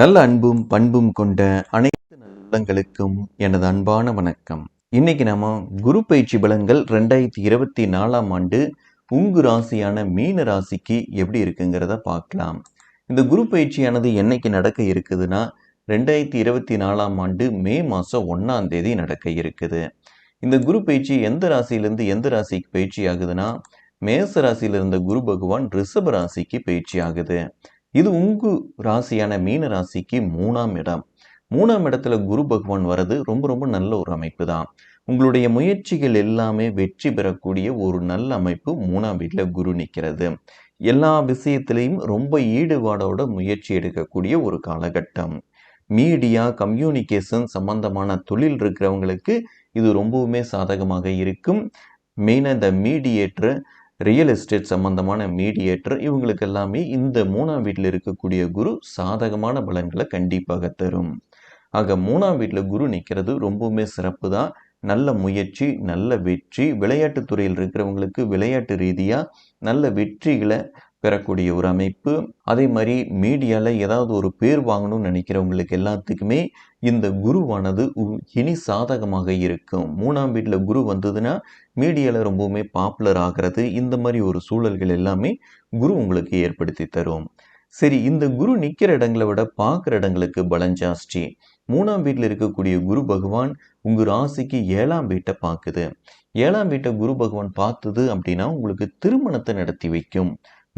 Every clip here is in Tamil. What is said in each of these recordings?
நல்ல அன்பும் பண்பும் கொண்ட அனைத்து நல்லங்களுக்கும் எனது அன்பான வணக்கம். இன்னைக்கு நாம குரு பயிற்சி பலன்கள் ரெண்டாயிரத்தி இருபத்தி நாலாம் ஆண்டு உங்கு ராசியான மீன ராசிக்கு எப்படி இருக்குங்கிறத பார்க்கலாம். இந்த குரு பயிற்சியானது என்னைக்கு நடக்க இருக்குதுன்னா ரெண்டாயிரத்தி இருபத்தி நாலாம் ஆண்டு மே மாதம் ஒன்றாம் தேதி நடக்க இருக்குது. இந்த குரு பயிற்சி எந்த ராசியிலேருந்து எந்த ராசிக்கு பயிற்சி ஆகுதுன்னா மேச ராசியில் இருந்த குரு பகவான் ரிஷப ராசிக்கு பயிற்சி ஆகுது. இது உங்கு ராசியான மீன ராசிக்கு மூணாம் இடம். மூணாம் இடத்துல குரு பகவான் வர்றது ரொம்ப ரொம்ப நல்ல ஒரு அமைப்பு தான் உங்களுடைய முயற்சிகள் எல்லாமே வெற்றி பெறக்கூடிய ஒரு நல்ல அமைப்பு மூணாம் வீட்டில் குரு நிற்கிறது எல்லா விஷயத்திலையும் ரொம்ப ஈடுபாடோட முயற்சி எடுக்கக்கூடிய ஒரு காலகட்டம். மீடியா கம்யூனிகேஷன் சம்பந்தமான தொழில் இருக்கிறவங்களுக்கு இது ரொம்பவுமே சாதகமாக இருக்கும். மெயினாக இந்த மீடியேட்டர் ரியல் எஸ்டேட் சம்பந்தமான மீடியேட்டர் இவங்களுக்கு எல்லாமே இந்த மூணாம் வீட்டில் இருக்கக்கூடிய குரு சாதகமான பலன்களை கண்டிப்பாக தரும். ஆக மூணாம் வீட்டில் குரு நிற்கிறது ரொம்பவுமே சிறப்பு தான் நல்ல முயற்சி நல்ல வெற்றி. விளையாட்டுத் துறையில் இருக்கிறவங்களுக்கு விளையாட்டு ரீதியாக நல்ல வெற்றிகளை பெறக்கூடிய ஒரு அமைப்பு அதே மாதிரி மீடியாவில் ஏதாவது ஒரு பேர் வாங்கணும்னு நினைக்கிறவங்களுக்கு எல்லாத்துக்குமே இந்த குருவானது இனி சாதகமாக இருக்கும். மூணாம் வீட்டில் குரு வந்ததுன்னா மீடியாவில் ரொம்பவுமே பாப்புலர் ஆகிறது இந்த மாதிரி ஒரு சூழல்கள் எல்லாமே குரு உங்களுக்கு ஏற்படுத்தி தரும். சரி இந்த குரு நிற்கிற இடங்களை விட பார்க்குற இடங்களுக்கு பலம் ஜாஸ்தி. மூணாம் வீட்டில் இருக்கக்கூடிய குரு பகவான் உங்கள் ராசிக்கு ஏழாம் வீட்டை பார்க்குது. ஏழாம் வீட்டை குரு பகவான் பார்த்தது அப்படின்னா உங்களுக்கு திருமணத்தை நடத்தி வைக்கும்.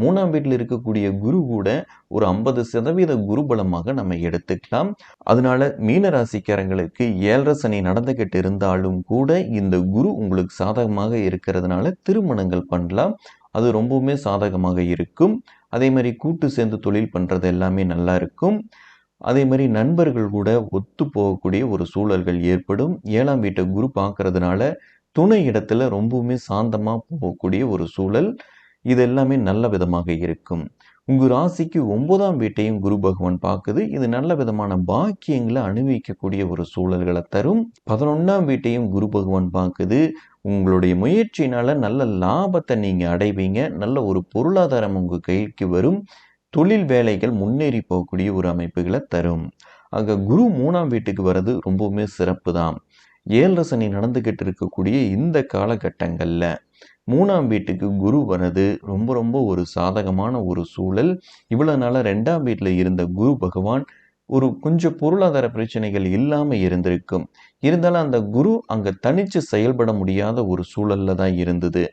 மூணாம் வீட்டில் இருக்கக்கூடிய குரு கூட ஒரு ஐம்பது சதவீத குருபலமாக நம்ம எடுத்துக்கலாம். அதனால மீன ராசிக்காரங்களுக்கு ஏழரை சனி நடந்துகிட்டு இருந்தாலும் கூட இந்த குரு உங்களுக்கு சாதகமாக இருக்கிறதுனால திருமணங்கள் பண்ணலாம். அது ரொம்பவுமே சாதகமாக இருக்கும். அதே மாதிரி கூட்டு சேர்ந்து தொழில் பண்ணுறது எல்லாமே நல்லா இருக்கும். அதே மாதிரி நண்பர்கள் கூட ஒத்து போகக்கூடிய ஒரு சூழல்கள் ஏற்படும். ஏழாம் வீட்டை குரு பார்க்கறதுனால துணை இடத்துல ரொம்பவுமே சாந்தமாக போகக்கூடிய ஒரு சூழல். இது எல்லாமே நல்ல விதமாக இருக்கும். உங்கள் ராசிக்கு ஒன்பதாம் வீட்டையும் குரு பகவான் பார்க்குது. இது நல்ல விதமான பாக்கியங்களை அனுபவிக்கக்கூடிய ஒரு சூழல்களை தரும். பதினொன்றாம் வீட்டையும் குரு பகவான் பார்க்குது. உங்களுடைய முயற்சியினால் நல்ல லாபத்தை நீங்கள் அடைவீங்க. நல்ல ஒரு பொருளாதாரம் உங்கள் கைக்கு வரும். தொழில் வேலைகள் முன்னேறி போகக்கூடிய ஒரு அமைப்புகளை தரும். அங்கே குரு மூணாம் வீட்டுக்கு வர்றது ரொம்பவுமே சிறப்பு தான் ஏழரசனி நடந்துக்கிட்டு இருக்கக்கூடிய இந்த காலகட்டங்களில் மூணாம் வீட்டுக்கு குரு வர்றது ரொம்ப ரொம்ப ஒரு சாதகமான ஒரு சூழல். இவ்வளோ நாளாக ரெண்டாம் வீட்டில் இருந்த குரு பகவான் ஒரு கொஞ்சம் பொருளாதார பிரச்சனைகள் இல்லாமல் இருந்திருக்கும். இருந்தாலும் அந்த குரு அங்கே தனித்து செயல்பட முடியாத ஒரு சூழல்ல தான் இருந்தது.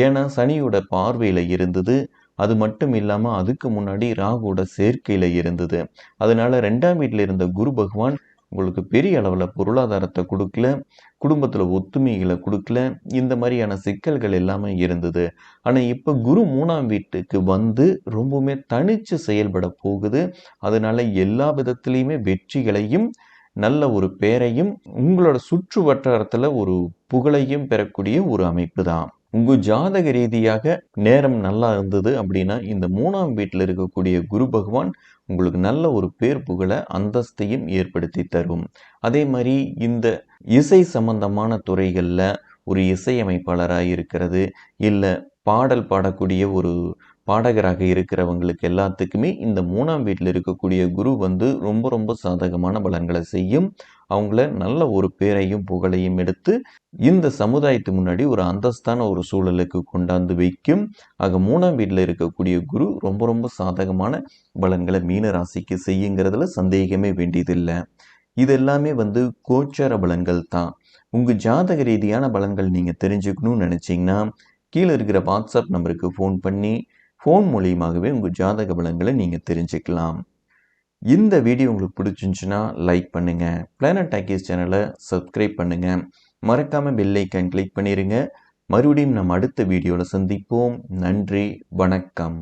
ஏன்னா சனியோட பார்வையில் இருந்தது. அது மட்டும் இல்லாமல் அதுக்கு முன்னாடி ராகுவோட சேர்க்கையில் இருந்தது. அதனால ரெண்டாம் வீட்டில் இருந்த குரு பகவான் உங்களுக்கு பெரிய அளவில் பொருளாதாரத்தை கொடுக்கல குடும்பத்தில் ஒத்துமைகளை கொடுக்கல இந்த மாதிரியான சிக்கல்கள் எல்லாமே இருந்தது. ஆனால் இப்போ குரு மூணாம் வீட்டுக்கு வந்து ரொம்பவுமே தனித்து செயல்பட போகுது. அதனால எல்லா விதத்துலேயுமே வெற்றிகளையும் நல்ல ஒரு பேரையும் உங்களோட சுற்று வட்டாரத்தில் ஒரு புகழையும் பெறக்கூடிய ஒரு அமைப்பு தான். உங்கள் ஜாதக ரீதியாக நேரம் நல்லா இருந்தது அப்படின்னா இந்த மூணாம் வீட்டில் இருக்கக்கூடிய குரு பகவான் உங்களுக்கு நல்ல ஒரு பேர் புகழை அந்தஸ்தையும் ஏற்படுத்தி தரும். அதே மாதிரி இந்த இசை சம்பந்தமான துறைகளில் ஒரு இசையமைப்பாளராக இருக்கிறது இல்லை பாடல் பாடக்கூடிய ஒரு பாடகராக இருக்கிறவங்களுக்கு எல்லாத்துக்குமே இந்த மூணாம் வீட்டில் இருக்கக்கூடிய குரு வந்து ரொம்ப ரொம்ப சாதகமான பலன்களை செய்யும். அவங்கள நல்ல ஒரு பேரையும் புகழையும் எடுத்து இந்த சமுதாயத்து முன்னாடி ஒரு அந்தஸ்தான ஒரு சூழலுக்கு கொண்டாந்து வைக்கும். ஆக மூணாம் வீட்டில் இருக்கக்கூடிய குரு ரொம்ப ரொம்ப சாதகமான பலன்களை மீன ராசிக்கு செய்யுங்கிறதுல சந்தேகமே வேண்டியதில்லை. இது எல்லாமே வந்து கோச்சார பலன்கள் தான். உங்கள் ஜாதக ரீதியான பலன்கள் நீங்கள் தெரிஞ்சுக்கணும்னு நினச்சிங்கன்னா கீழே இருக்கிற வாட்ஸ்அப் நம்பருக்கு ஃபோன் பண்ணி ஃபோன் மூலியமாகவே உங்கள் ஜாதக பலன்களை நீங்கள் தெரிஞ்சுக்கலாம். இந்த வீடியோ உங்களுக்கு பிடிச்சிருந்துச்சுன்னா லைக் பண்ணுங்கள் பிளானட் டாக்கீஸ் சேனலை சப்ஸ்கிரைப் பண்ணுங்கள் மறக்காமல் பெல் கிளிக் பண்ணிடுங்க மறுபடியும் நம்ம அடுத்த வீடியோவில் சந்திப்போம். நன்றி வணக்கம்.